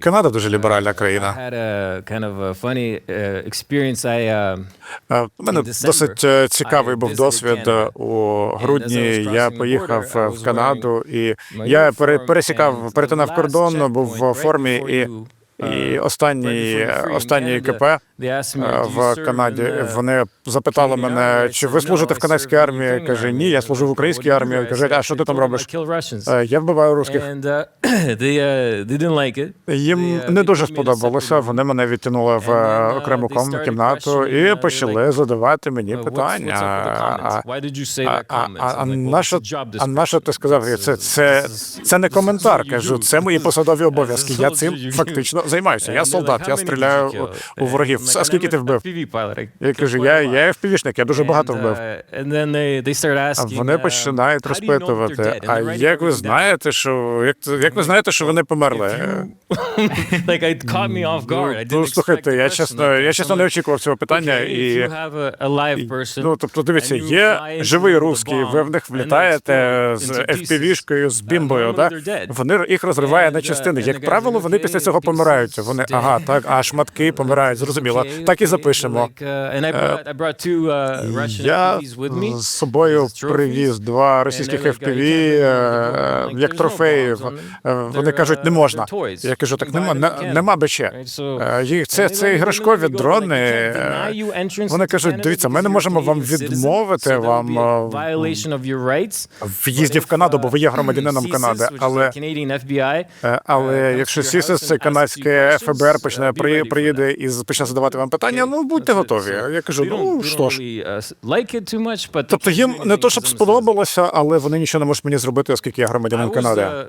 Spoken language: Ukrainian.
Канада дуже ліберальна країна. uh, uh, Е, У мене досить е, цікавий був досвід. е. У грудні я поїхав е, в Канаду, і я пересікав, перетинав кордон, був в формі, і, і uh, останній, останній КП е, "Do you в Канаді. Вони запитали мене, army?" I чи ви "No, служите в канадській армії? Ukrainian Каже, ні, army." я служу в українській "What do you армії. do?" I Кажуть, а що "I ти там робиш? Е, Я вбиваю русських. Uh, uh. Їм uh, не дуже сподобалося. Вони мене відтягнули в е, uh, окрему кімнату і uh, почали задавати мені Uh, питання. А- А, that а, comments? а, I'm а like, well, на it's що, a job а на що ти сказав? Це, це, це не коментар, кажу, це мої посадові обов'язки. Я цим фактично займаюся. Я солдат, "How я стріляю you kill?" у ворогів. А скільки "I'm ти вбив? Я кажу, я, a lot." я FPV-шник, я дуже багато вбив. uh, asking, Вони um, починають "How do you know that they're розпитувати. dead?" And А як ви знаєте, що як, як ви знаєте, що вони померли? like it caught me off guard. I Ну, слухайте, я чесно, я чесно не очікував цього питання. І Ну, тобто, дивіться, є живий русський, ви в них влітаєте з FPV-шкою, з uh, бімбою, да? вони їх розриває на uh, частини. Як правило, вони після цього помирають. Вони, ага, так, а шматки помирають, зрозуміло. Okay, Так і запишемо. Uh, uh, Я з собою привіз два російських FPV "You can't bring them е, to the board." Like, як трофеїв. Е, Вони кажуть, не uh, можна. Я кажу, так нема, нема Е, Їх, це, це іграшкові дрони. like, "We can't е, Вони кажуть, дивіться, ми не можемо вам відмовити вам е, в'їзді в Канаду, бо ви є громадянином Канади. Але Е, Але якщо СІСИС, це канадське ФБР, uh, почне приїде і почне задавати вам питання, ну будьте готові. Я кажу, ну що ж. they Тобто їм не то, щоб сподобалося, але вони нічого не можуть мені зробити, оскільки я громадянин Канади. uh,